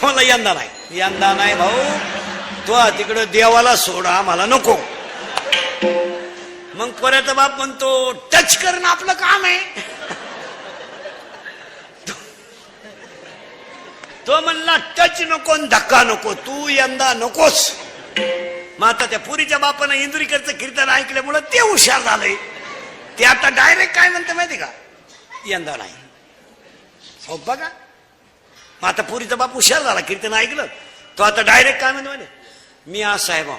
तो म्हणला यंदा नाही. यंदा नाही भाऊ. तो तिकडं देवाला सोडा आम्हाला नको. मग परत बाप म्हणतो टच करणं आपलं काम आहे. तो म्हणला टच नको धक्का नको तू यंदा नकोस. मग आता त्या पुरीच्या बापानं इंदुरीकरचं कीर्तन ऐकल्यामुळं ते हुशार झालंय. ते आता डायरेक्ट काय म्हणते माहिती का? यंदा नाही. हो बघा. मग आता पुरीचा बाप हुशार झाला कीर्तन ऐकलं. तो आता डायरेक्ट काय म्हणतो म्हणे मी आज साहेब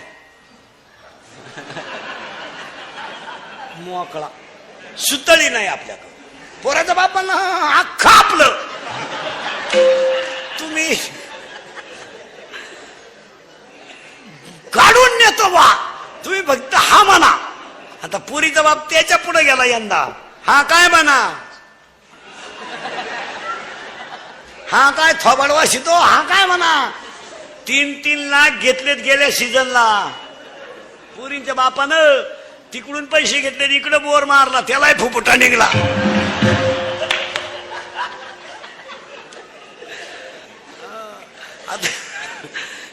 मोकळा. सुतळी नाही आपल्याकडं. पोराचा बाप म्हणला अख्खा आपलं. तुम्ही काढून नेतो वा. तुम्ही फक्त हा म्हणा. आता पुरीचा बाप त्याच्या पुढे गेला यंदा. हा काय म्हणा? हा काय थोबाडवा शितो हा काय म्हणा? तीन तीन लाख घेतलेत गेल्या सीझनला. पुरींच्या बापानं तिकडून पैसे घेतले इकडे बोर मारला त्यालाही फुफुटा निघला.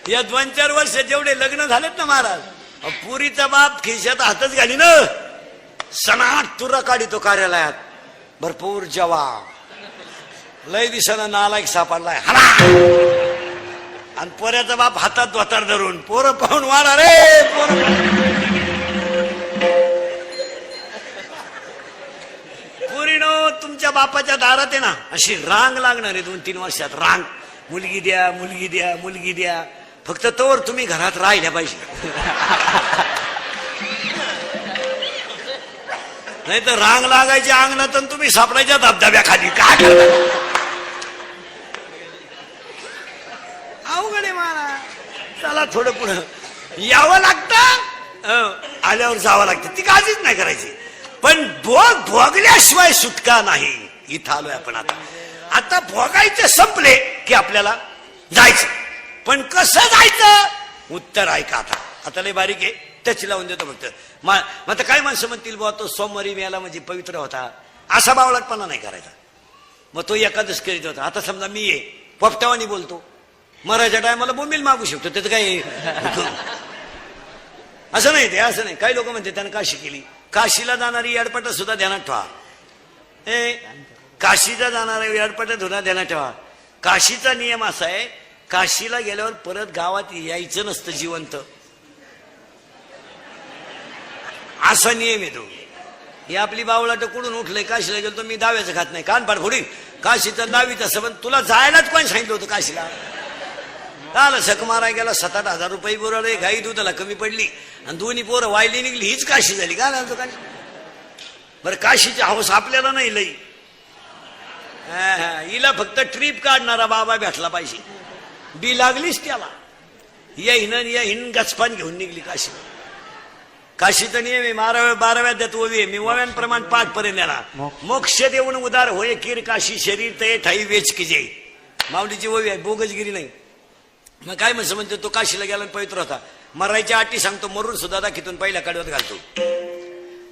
या दोन चार वर्ष जेवढे लग्न झालेत ना महाराज अहो, पुरीचा बाप खिशात हातच घाली ना सणाट तुरा काढितो कार्यालयात. भरपूर जवाब. लय दिसानं नालायक सापडलाय. हला! आणि पोऱ्याचा बाप हातात धोतार धरून पोरं पाहून वाढा रे पोरं पुरीनो तुमच्या बापाच्या दारात आहे ना अशी रांग लागणार आहे दोन तीन वर्षात. रांग. मुलगी द्या मुलगी द्या मुलगी द्या. फक्त तोवर तुम्ही घरात राहिल्या पाहिजे. नाही तर रांग लागायची अंगणात तुम्ही सापडायच्या धबधब्याखाली. काय करता अवघड आहे मला चला थोडं पुढं. यावं लागतं. आल्यावर जावं लागतं. ती काळजीच नाही करायची. पण भोग भोगल्याशिवाय सुटका नाही. इथं आलोय आपण आता. आता भोगायचे संपले की आपल्याला जायचं. पण कसं जायचं? उत्तर ऐका आता. आता लय बारीक आहे. टच लावून देतो फक्त. मग आता काय माणसं म्हणतील बुवा तो सोमवारी मेला म्हणजे पवित्र होता. असा बावळटपणा नाही करायचा. मग तो एकादश करीत होता. आता समजा मी ये पोपटावानी बोलतो. मराठ्या टायमाला बोंबील मागू शकतो त्याचं काही असं नाही ते असं नाही. काही लोक म्हणते त्यानं काशी केली. काशीला जाणारी याडपटा सुद्धा ध्यानात ठेवा. ए काशीला जाणारा याडपटा सुद्धा ध्यानात ठेवा. काशीचा नियम असा आहे काशीला गेल्यावर परत गावात यायचं नसतं जिवंत. असा नियम आहे तो. ही आपली बावळाट कुठून उठलंय काशीला गेलो मी दाव्याचं खात नाही. कान फोडीन. काशीचं दावीचा असं पण तुला जायलाच कोण सांगितलं होतं काशीला? काल सक माराय गेला सात आठ हजार रुपये बुराले गाई दुधाला कमी पडली. आणि दोन्ही पोरं वायली निघली हीच काशी झाली. का ना काशी बरं काशीची हौस आपल्याला नाही लई. हा, हा, हिला फक्त ट्रिप काढणारा बाबा भेटला पाहिजे. बी लागलीच त्याला. या हिन या हिन गचपान घेऊन निघली काशी. काशीचा नियम आहे बाराव्या बाराव्या देत ओवी मी ओव्यांप्रमाण पाठ पर्यंत येणार मोक्ष. देऊन उदार होय किर काशी शरीर ते ठाई वेच की जे माऊलीची ओवी आहे. बोगजगिरी नाही. मग काय म्हणतो तो काशीला गेला आणि पवित्र होता. मरायच्या अटी सांगतो मरून सुद्धा दाखितून पहिल्या कडवत घालतो.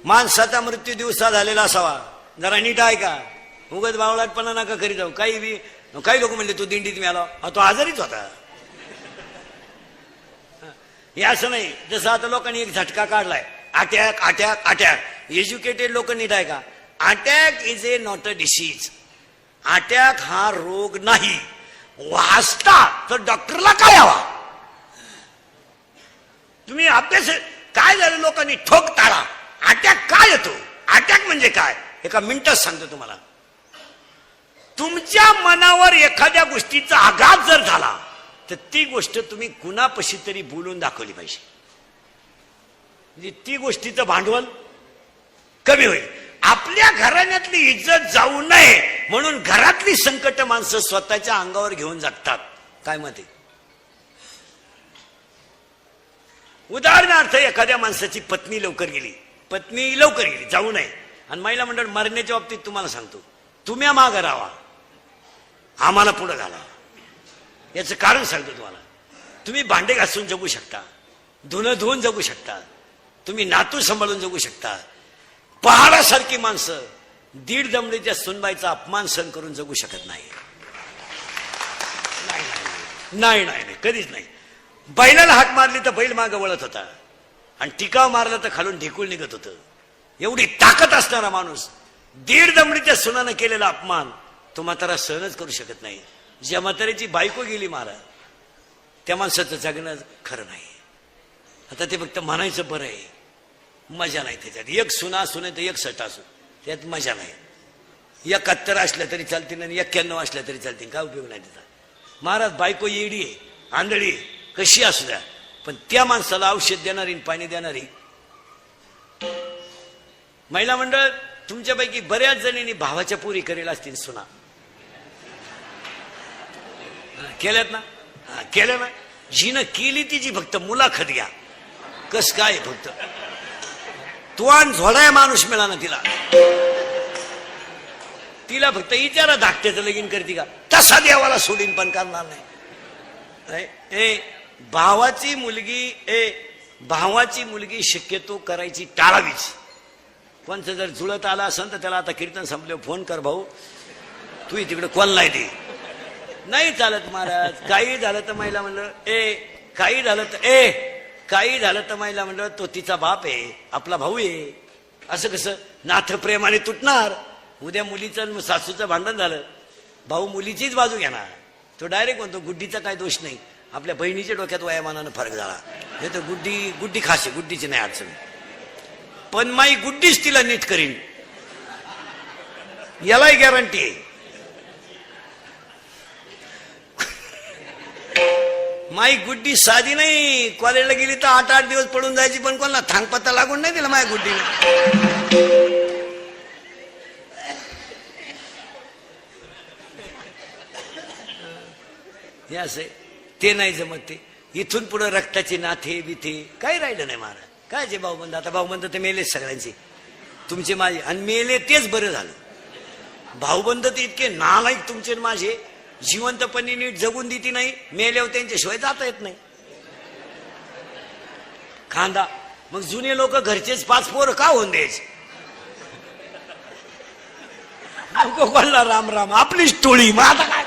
माणसाचा मृत्यू दिवसा झालेला असावा. जरा नीट आहे का उगत बावळाटपणा नका करी जाऊ. काही बी काही लोक म्हणले तू दिंडीत मिळाला हा तो आजारीच होता. हे असं नाही. जसं आता लोकांनी एक झटका काढलाय. अटॅक अटॅक अटॅक एज्युकेटेड लोक नीट आहे का attack is a not a disease attack हा रोग नाही. वाचता तर डॉक्टरला काय हवा? तुम्ही अभ्यास काय झालं लोकांनी? ठोक टाळा. अटॅक काय येतो? अटॅक म्हणजे काय? एका मिनिटात सांगतो तुम्हाला. तुमच्या मनावर एखाद्या गोष्टीचा आघात जर झाला तर ती गोष्ट तुम्ही कुणापशी तरी बोलून दाखवली पाहिजे. म्हणजे ती गोष्टीचं भांडवल कमी होईल. आपल्या घराण्यातली इज्जत जाऊ नये म्हणून घरातली संकट माणसं स्वतःच्या अंगावर घेऊन जगतात. काय मते उदाहरणार्थ एखाद्या माणसाची पत्नी लवकर गेली. पत्नी लवकर गेली जाऊ नये. आणि महिला मंडळ मरण्याच्या बाबतीत तुम्हाला सांगतो तुम्ही मागं राहा. आम्हाला पुढे घाला. याचं कारण सांगतो तुम्हाला. तुम्ही भांडे घासून जगू शकता. धुणं धुवून जगू शकता. तुम्ही नातू सांभाळून जगू शकता. पहाडासारखी माणसं दीड दमडीच्या सुनबाईचा अपमान सहन करून जगू शकत नाही. नाही, नाही. नाही नाही कधीच नाही. बैलाला हाक मारली तर बैल मागं वळत होता. आणि टिकाव मारला तर खालून ढिकूळ निघत होतं. एवढी ताकद असणारा माणूस दीड दमडीच्या सुनानं केलेला अपमान तो म्हातारा सहनच करू शकत नाही. ज्या म्हाताऱ्याची बायको गेली मारा त्या माणसाचं जगणं खरं नाही. आता ते फक्त म्हणायचं बरं आहे. मजा नाही त्याच्यात. एक सुना सुने तर एक सट असू. त्यात मजा नाही. एकाहत्तर असल्या तरी चालतील आणि एक्क्याण्णव असल्या तरी चालतील. काय उपयोग नाही त्याचा. महाराज बायको येडी आहे आंधळी कशी असू द्या. पण त्या माणसाला औषध देणारी पाणी देणारी. महिला मंडळ तुमच्यापैकी बऱ्याच जणींनी भावाच्या पुरी करेल असतील सुना. केल्यात ना? हा, केल्या ना? जिनं केली तिची फक्त मुलाखत घ्या. कस काय फक्त? तुवान झोडाय माणूस मिळाला तिला. तिला फक्त इचारा धाकट्याचं लगीन करते का? तसा देवाला सोडीन पण करणार नाही. ए भावाची मुलगी ए भावाची मुलगी शक्यतो करायची टाळावीच. कोणचं जर जुळत आला असेल तर त्याला आता कीर्तन संपल्यावर फोन कर भाऊ. तू तिकडे कोण नाही दे नाही चालत महाराज. काही झालं तर महिला म्हणलं ए काही झालं तर ए काही झालं तर महिला म्हणलं तो तिचा बाप आहे आपला भाऊ आहे. असं कसं? नाथ प्रेमाने तुटणार. उद्या मुलीचं सासूचं भांडण झालं. भाऊ मुलीचीच बाजू घेणार. तो डायरेक्ट म्हणतो गुड्डीचा काय दोष नाही. आपल्या बहिणीच्या डोक्यात वयामानानं फरक झाला. हे तर गुड्डी गुड्डी खाशी गुड्डीची नाही अडचण. पण माई गुड्डीच तिला नीट करीन. यालाही गॅरंटी आहे. माई गुड्डी साधी नाही. कॉलेजला गेली तर आठ आठ दिवस पडून जायची पण कोणाला थांगपत्ता लागून नाही दिला माय गुड्डी हे असे ते नाही जमत ते. इथून पुढे रक्ताचे नाथे बिथे काही राहिलं नाही महाराज काय जे भाऊबंद आता भाऊबंद तर मेलेच सगळ्यांचे. तुमचे माझे आणि मेले तेच बरं झालं. भाऊबंद तर इतके नालायक तुमचे आणि माझे. जिवंतपणी नीट जगून देती नाही मेल्यावर त्यांच्याशिवाय जाता येत नाही. खांदा मग जुने लोक घरचेच पाच पोर का होऊन द्यायचे? कोणला राम राम आपलीच टोळी मग आता काय?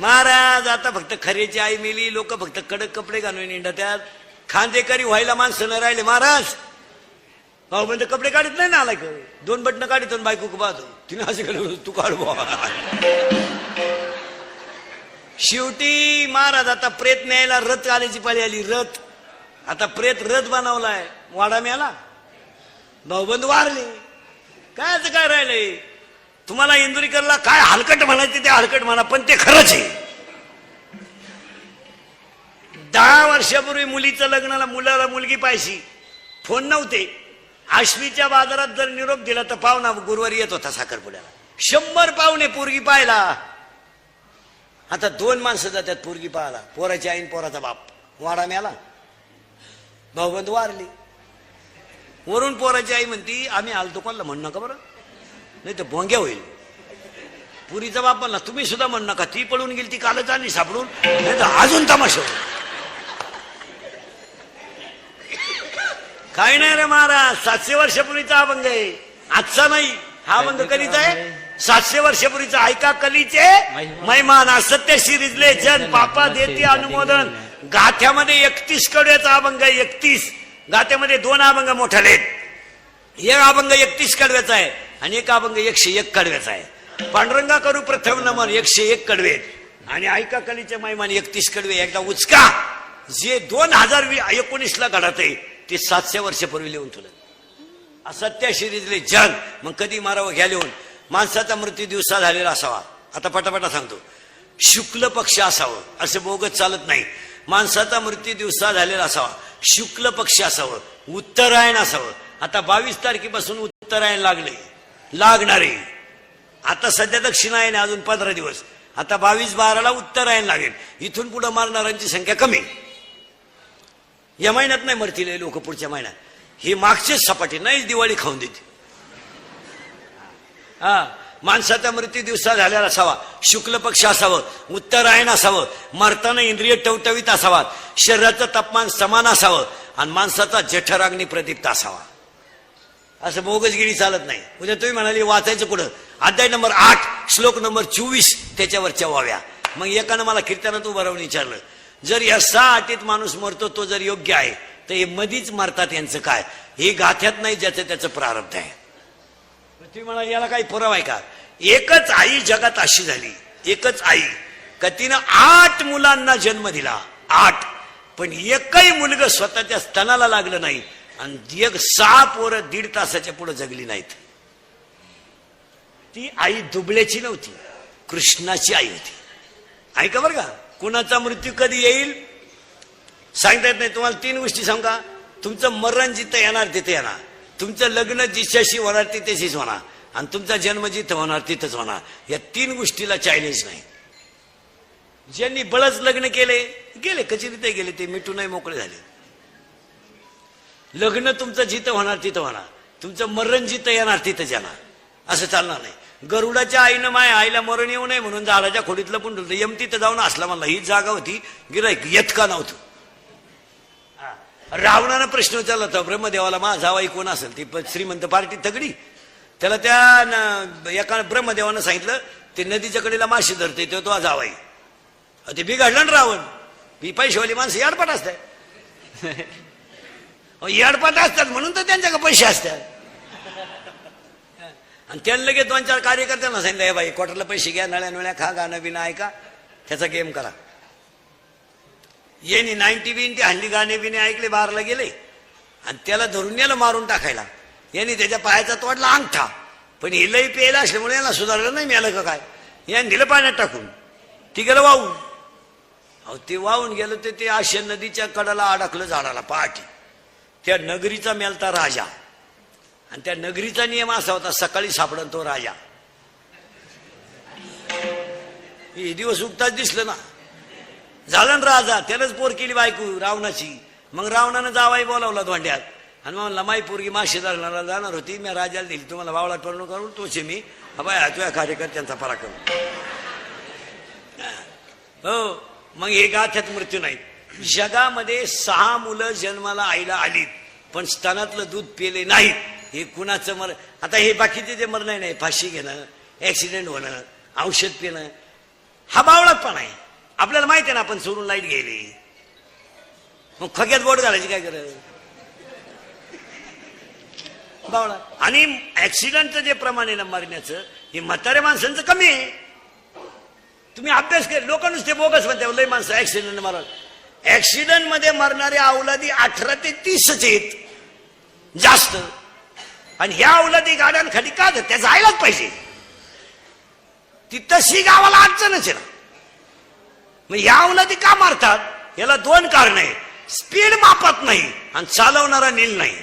महाराज आता फक्त खरेची आई मेली लोक फक्त कडक कपडे घालून निंडत्यात खांदेकरी व्हायला माणसं न राहिले महाराज. भाऊ म्हणजे कपडे काढत नाही ना आलाय का? दोन बटणं काढतो आणि बायको पाहतो तिने असे केलं तू काढ शेवटी महाराज आता प्रेत न्यायला रथ आल्याची पाळी आली. रथ. आता प्रेत रथ बनवलाय. वाडा मिळाला? भाऊबंद वारले. काय असं काय राहिलंय? तुम्हाला इंदुरीकरला काय हलकट म्हणायचे ते हलकट म्हणा पण ते खरंच आहे. दहा वर्षापूर्वी मुलीचं लग्नाला मुलाला मुलगी पाहिजे फोन नव्हते. आश्वीच्या बाजारात जर निरोप दिला तर पाहुणा गुरुवारी येत होता साखरपुड्याला. शंभर पाहुणे पोरगी पाहिला आता दोन माणसं जातात पोरगी पाहायला. पोराची आईन पोराचा बाप. वाडा मिळाला भाऊबंद वारली. वरून पोराची आई म्हणती आम्ही आलतो कोणला म्हणू नका बरं. नाही तर भोंग्या होईल. पुरीचा बाप म्हणला तुम्ही सुद्धा म्हणू नका. ती पळून गेली ती कालच आणि सापडून. नाही तर अजून तमाशा होईल काय नाही रे महाराज सातशे वर्षापूर्वीचा अभंग आहे. आजचा नाही हा अभंग कधीचा आहे? सातशे वर्षापूर्वीचा ऐका कलीचे मैमान असत्य रिजले जन पापा देते अनुमोदन. गाथ्यामध्ये एकतीस कडव्याचा अभंग आहे एकतीस. गाथ्यामध्ये दोन अभंग मोठाले आहेत एक अभंग एकतीस कडव्याचा आहे आणि एक अभंग एकशे एक कडव्याचा आहे. पांडुरंगा करू प्रथम नमन एकशे एक कडवे. आणि ऐका कलीचे मैमान एकतीस कडवे. एकदा उचका. जे दोन हजार एकोणीस ला घडत आहे. ते सातशे वर्षापूर्वी लिहून ठेवलं. असत्य शिरीजले जग मग कधी मारावं घ्या लिहून. माणसाचा मृत्यू दिवसा झालेला असावा. आता पटापटा सांगतो. शुक्ल पक्ष असावं असं बोगत चालत नाही. माणसाचा मृत्यू दिवसा झालेला असावा. शुक्ल पक्ष असावं उत्तरायण असावं. आता बावीस तारखेपासून उत्तरायण लागले लागणारे आता सध्या दक्षिणायन अजून पंधरा दिवस. आता बावीस बाराला उत्तरायण लागेल. इथून पुढे मारणाऱ्यांची संख्या कमी. या महिन्यात नाही मरतील लोक पुढच्या महिन्यात. ही मागचीच सपाटी नाहीच दिवाळी खाऊन देते हा माणसाचा मृत्यू दिवसा झालेला असावा. शुक्ल पक्ष असावं उत्तरायण असावं मरताना इंद्रिय टवटवीत असावा. शरीराचं तापमान समान असावं आणि माणसाचा जठराग्नी प्रदीप्त असावा. असं मोगजगिरी चालत नाही. उद्या तुम्ही म्हणाले वाचायचं कुठं? अध्याय नंबर आठ श्लोक नंबर चोवीस त्याच्यावरच्या वाव्या. मग एकानं मला कीर्तनात उभं राहून विचारलं जर या सहा अटीत माणूस मरतो तो जर योग्य आहे तर हे मधीच मरतात यांचं काय? हे गाथ्यात नाही ज्याचं त्याचं प्रारब्ध आहे. तुम्ही म्हणा याला काही पुरावा आहे का? एकच आई जगात अशी झाली. एकच आई. का तिनं आठ मुलांना जन्म दिला. आठ. पण एकही मुलगा स्वतःच्या स्तनाला लागलं नाही. आणि एक सहा पोरं दीड तासाच्या पुढे जगली नाहीत. ती आई दुबळ्याची नव्हती. कृष्णाची आई होती. ऐका बरं का? कुणाचा मृत्यू कधी येईल? सांगता येत नाही. तुम्हाला तीन गोष्टी सांगा तुमचं मरण जिथं येणार तिथे येणार. तुमचं लग्न जिच्याशी होणार तिथेशीच होणार. आणि तुमचा जन्म जिथं होणार तिथंच होणार. या तीन गोष्टीला चॅलेंज नाही. ज्यांनी बळच लग्न केले गेले. कचेरीत गेले ते मिठू नाही मोकळे झाले. लग्न तुमचं जिथं होणार तिथं होणार. तुमचं मरण जिथं येणार तिथंच येणार. असं चालणार नाही. गरुडाच्या आईनं माय आईला मरण येऊ नये म्हणून झाडाच्या खोडीतलं पण ठेवलं यम तिथं जाऊन असला म्हणला. ही जागा होती गिरायक येत का नव्हतं. हा. रावणानं प्रश्न विचारला होता ब्रह्मदेवाला मा जावाई कोण असेल? ती श्रीमंत पार्टी तगडी. त्याला त्या न- एका ब्रह्मदेवानं सांगितलं ते नदीच्या कडेला माशी धरते तो तो जावाई अहो, ते बिघडलं ना रावण. ही पैशावाली माणसं याडपाट असतात. याडपाट असतात म्हणून तर त्यांच्याकडे पैसे असतात. आणि त्यांना लगेच दोन चार कार्यकर्त्यांना सांगितलं हे बाई क्वार्टरला पैसे घ्या नळ्या नळ्या खा गाणं बिणं ऐका त्याचा गेम करा. येणी नाईन्टी बिन ते हल्ली गाणे बिने ऐकले बारला गेले. आणि त्याला धरून याला मारून टाकायला. यांनी त्याच्या पायाचा तोडला अंगठा. पण हे लई प्यायला असल्यामुळे याला सुधारलं नाही मिळालं का काय? याने दिलं पाण्यात टाकून. ती गेलं वाहून. अहो ते वाहून गेलं ते ते आशे नदीच्या कडाला अडकलं झाडाला पहाटे. त्या नगरीचा मेलता राजा. आणि त्या नगरीचा नियम असा होता सकाळी सापडन तो राजा. हे दिवस उगताच दिसलं ना. झालं ना राजा त्यानंच पोर केली बायको रावणाची. मग रावणानं जावाई बोलावला धोंड्यात. आणि मग लमाई पोरगी माशी धरणारा जाणार होती मी राजाला दिली तुम्हाला वावळा पर्ण करून तोचे मी. बाय तुझ्या कार्यकर्त्यांचा पराक्रम हो. मग हे गाथ्यात मृत्यू नाही जगामध्ये सहा मुलं जन्माला आईला आलीत पण स्तनातलं दूध पिले नाहीत. हे कुणाचं मर आता हे बाकीचे जे मरण नाही फाशी घेणं ऍक्सिडेंट होणं औषध पिणं हा बावळात पण आहे. आपल्याला माहिती आहे ना आपण सोडून लाइट गेली. मग खग्यात बोट घालायची काय गरज? बावळा. आणि ऍक्सिडेंटचं जे प्रमाण आहे ना मरण्याचं हे म्हाताऱ्या माणसांचं कमी आहे. तुम्ही अभ्यास केला लोक नुसते बोगस म्हणते लय माणसं ऍक्सिडेंट मारा ऍक्सिडेंटमध्ये मरणारे अवलादी अठरा ते तीसच आहेत. जास्त. आणि ह्या उलटी गाड्यांखाली का त्या जायलाच पाहिजे. ती तशी गावाला अडचणच आहे ना. मग या उलटी का मारतात? याला दोन कारण आहे स्पीड मापत नाही आणि चालवणारा नील नाही.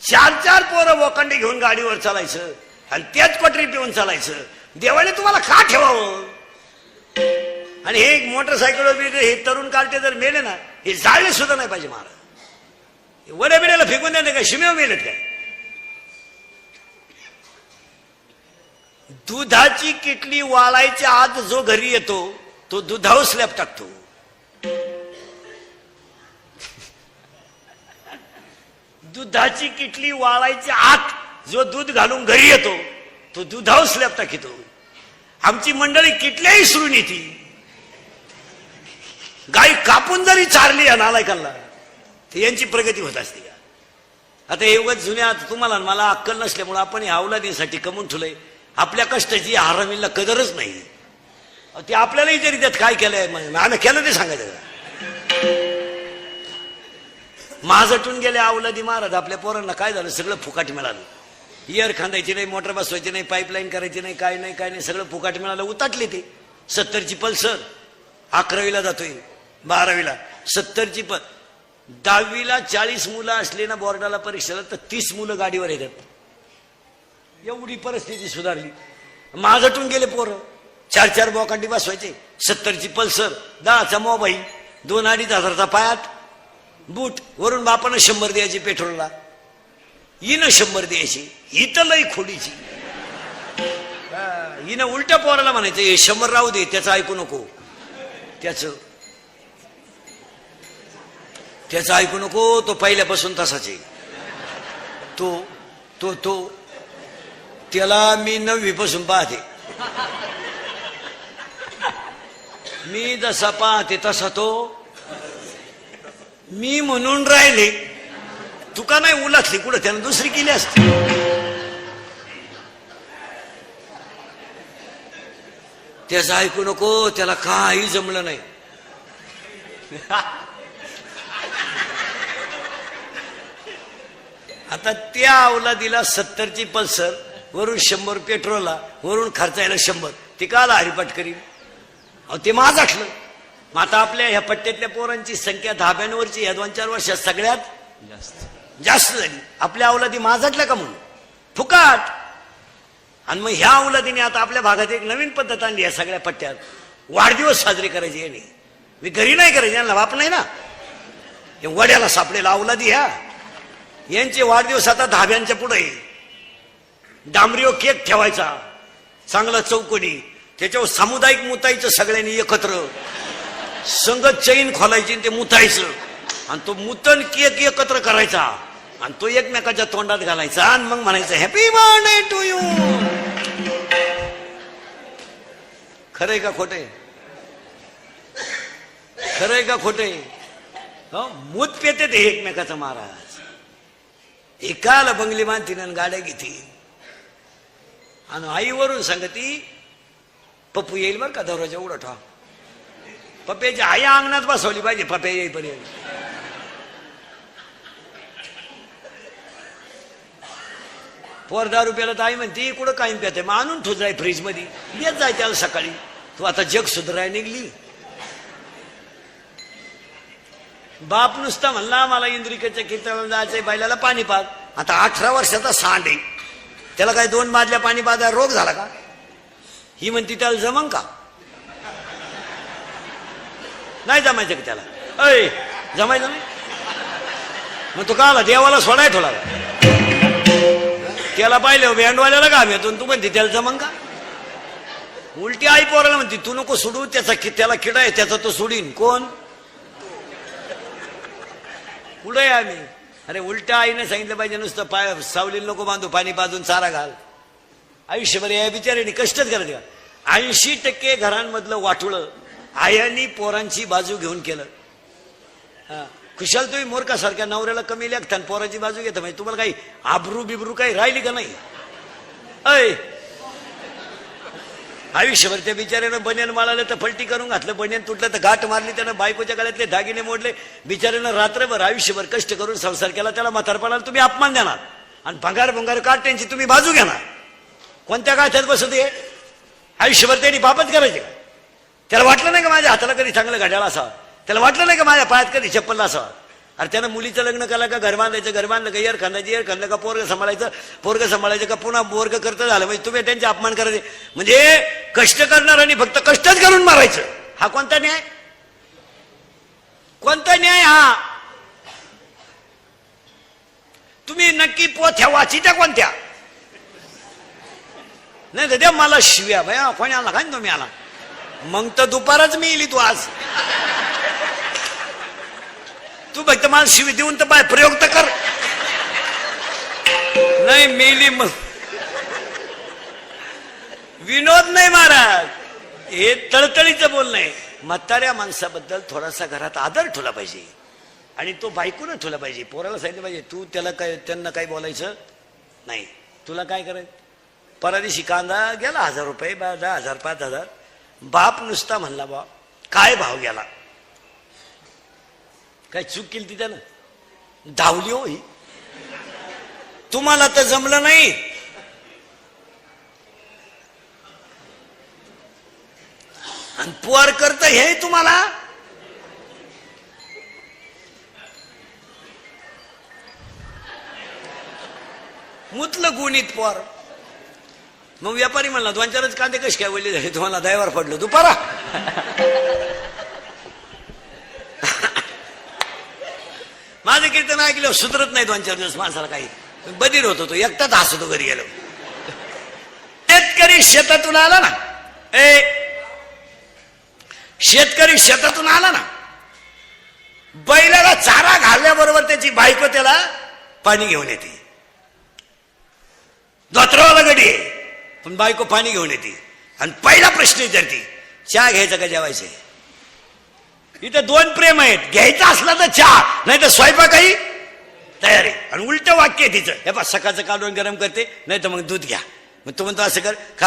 चार चार पोरं वोकांडी घेऊन गाडीवर चालायचं आणि त्याच पटरी पिऊन चालायचं. देवाने तुम्हाला का ठेवावं? आणि हे मोटरसायकल हे तरुण कार्टे जर मेले ना हे जाळले सुद्धा नाही पाहिजे महाराज. वड्या बिड्याला फेकून द्या काय शिमेव मेलेत काय दुधाची किटली वाळायच्या आत जो घरी येतो तो दुधावर स्लॅब टाकतो. दुधाची किटली वाळायच्या आत जो दूध घालून घरी येतो तो दुधावर स्लॅब टाकितो. आमची मंडळी किटल्याही सुरून येते गाय कापून जरी चारली या नालायकांना तर यांची प्रगती होत असते का? आता हे उगाच जुन्या तुम्हाला मला अक्कल नसल्यामुळं आपण या अवलादीसाठी कमवून ठेवलंय. आपल्या कष्टाची हरामीला कदरच नाही. ते आपल्यालाही तरी त्यात काय केलंय? मग केलं ते सांगायचं माझटून गेले अवलादी महाराज आपल्या पोरांना काय झालं? सगळं फुकाट मिळालं. इयर खांदायची नाही मोटर बसवायची नाही पाईपलाईन करायची नाही काय नाही काय नाही सगळं फुकाट मिळालं. उताटले ते. सत्तरची पल्सर. अकरावीला जातोय. बारावीला. सत्तरची पल दहावीला चाळीस मुलं असली ना बोर्डाला परीक्षेला तर तीस मुलं गाडीवर येतात. एवढी परिस्थिती सुधारली. माझटून गेले पोरं. चार चार बोकांडी बसवायचे. सत्तरची पल्सर दहाचा मोबाईल दोन अडीच हजारचा पायात. बूट वरून बापानं शंभर द्यायची पेट्रोलला. हिनं शंभर द्यायची. इथं लई खोडीची. हिनं उलट्या पोराला म्हणायचं हे शंभर राहू दे त्याचं ऐकू नको. त्याच त्याचं ऐकू नको तो पहिल्यापासून तसाच आहे. तो तो तो त्याला मी नववीपासून पाहते. मी जसा पाहते तसा तो मी म्हणून राहिले. तुका नाही उलटली कुठं त्यानं दुसरी केली असती? त्याचं ऐकू नको त्याला काही जमलं नाही. आता त्या अवलादीला सत्तरची पल्सर वरून शंभर पेट्रोलला वरून खर्चायला शंभर. ती काला हरिपाठ करीन? अहो ते माझ आठलं मग आता आपल्या ह्या पट्ट्यातल्या पोरांची संख्या धाब्यांवरची या दोन चार वर्षात सगळ्यात जास्त. जास्त झाली. आपल्या अवलादी माझाटल्या का म्हणून? फुकाट. आणि मग ह्या अवलादीने आता आपल्या भागात एक नवीन पद्धत आणली या सगळ्या पट्ट्यात. वाढदिवस साजरे करायचे याने. मी घरी नाही करायचे यांना बाप नाही ना? हे वड्याला सापडेला अवलादी ह्या. यांचे वाढदिवस आता धाब्यांच्या पुढे डांबरीवर केक ठेवायचा. चांगला चौकडी त्याच्यावर सामुदायिक मुतायचं सगळ्यांनी एकत्र. संगत चैन खोलायची आणि ते मुतायचं आणि तो मुतन केक एकत्र करायचा. आणि तो एकमेकाच्या तोंडात घालायचा. आणि मग म्हणायचं हॅपी बर्थडे टू यू खरंय का खोटे खरंय का खोटे मूत पेते ते एकमेकाचा महाराज. एकाला बंगली बांधतील आणि गाड्या घेतील. आणि आईवरून सांगती पप्पू येईल बरं का दरवाजा उडा ठेवा पप्प्याची आई अंगणात बसवली पाहिजे पप्प्या येईपर्यंत. पोर दहा रुपयाला तर आई म्हणते कुठं कायम प्याते? मग आणून ठेवत जाय फ्रीज येत जाय त्याला सकाळी. तू आता जग सुधराय निघली. बाप नुसता म्हणला मला इंद्रिकेच्या कीर्तनाला जायचंय बैलाला पाणी पाज. आता अठरा वर्षाचा सांड आहे. त्याला काय दोन बादल्या पाणी पाजा रोग झाला का? ही म्हणती त्याला जमन का? नाही जमायचं का त्याला? अय जमायचं नाही. मग तो का आला? देवाला सोडाय ठोला त्याला पाहिलं बँडवाल्याला काम येतो तू म्हणते त्याला जमन का? उलटी आई पोराला म्हणते तू नको सोडू त्याचा त्याला किडा आहे त्याचा तो सोडीन. कोण? कुठे आहे आम्ही अरे उलट्या आईने सांगितलं पाहिजे नुसतं पाय सावलीला नको बांधू पाणी पाजून चारा घाल. आयुष्यभर या बिचाऱ्याने कष्टच करत का ऐंशी टक्के घरांमधलं वाटुळं आयांनी पोरांची बाजू घेऊन केलं. हा. खुशाल तुम्ही मोरकासारख्या नवऱ्याला कमी लेखता आणि पोराची बाजू घेता म्हणजे तुम्हाला काही आबरू बिबरू काही राहिली का नाही? अय आयुष्यभर त्या बिचाऱ्यानं बनियन माळालं तर फलटी करून घातलं बनियन तुटलं तर गाठ मारली त्यानं बायकोच्या गळ्यातले दागिने मोडले. बिचाऱ्यानं रात्रभर आयुष्यभर कष्ट करून संसार केला त्याला म्हातारपणाला तुम्ही अपमान देणार. आणि भंगार भंगार काट त्यांची तुम्ही बाजू घेणार. कोणत्या गाठ्यात बसत आहे आयुष्यभर त्यांनी बापच करायचे त्याला वाटलं नाही का माझ्या हाताला कधी चांगलं घड्याला असावं? त्याला वाटलं नाही का माझ्या पायात कधी चप्पल असावं? अरे त्यानं मुलीचं लग्न केलं का? घर बांधायचं घर बांधलं का? एर खांदायचं एर खांदलं का? पोरग सांभाळायचं पोरग सांभाळायचं का? पुन्हा पोरग करतं झालं. म्हणजे तुम्ही त्यांचे अपमान करायचे म्हणजे कष्ट करणार आणि फक्त कष्टच करून मारायचं. हा कोणता न्याय? कोणता न्याय हा? तुम्ही नक्की पोथ्या वाचित्या कोणत्या? नाही तर द्या मला शिव्या. भया कोणी आला? काय तुम्ही आला. मग तर दुपारच मी इली तू आज. तू फक्त मला शिवी देऊन तर बाय प्रयोग तर कर. नाही मेली मग विनोद नाही महाराज. हे तळतळीचं बोलणं आहे. म्हाताऱ्या माणसाबद्दल थोडासा घरात आदर ठेवला पाहिजे. आणि तो बायकून ठेवला पाहिजे. पोराला सांगितलं पाहिजे तू त्याला काय त्यांना काय बोलायचं? नाही. तुला काय करायचं? परदिवशी कांदा गेला हजार रुपये बा दहा हजार पाच हजार. बाप नुसता म्हणला बा काय भाव गेला? काय चूक केली ती त्यानं? धावली हो ही. तुम्हाला तर जमलं नाही. आणि पुवार करत हे तुम्हाला? मुतलं गुणित पोर मग व्यापारी म्हणला दोन चारच कांदे कसे काय वळले झाले? तुम्हाला दयावर पडलो. दुपारा. माझं कीर्तन ऐकलं सुधरत नाही दोन चार दिवस माणसाला काही. बधीर होतो तो एकटाच हसतो घरी गेलो. शेतकरी शेतातून आला ना. ए शेतकरी शेतातून आला ना. बैलाला चारा घालल्याबरोबर त्याची बायको त्याला पाणी घेऊन येते. दोतरावाला गडी आहे पण बायको पाणी घेऊन येते. आणि पहिला प्रश्न विचारते चहा घ्यायचा का जेवायचं इथं दोन प्रेम आहेत. घ्यायचं असला तर चहा नाही तर स्वयंपाकही तयारी. आणि उलट वाक्य आहे तिचं. हे पा सकाळचं काढून गरम करते नाही तर मग दूध घ्या. मग तो म्हणतो असं कर खा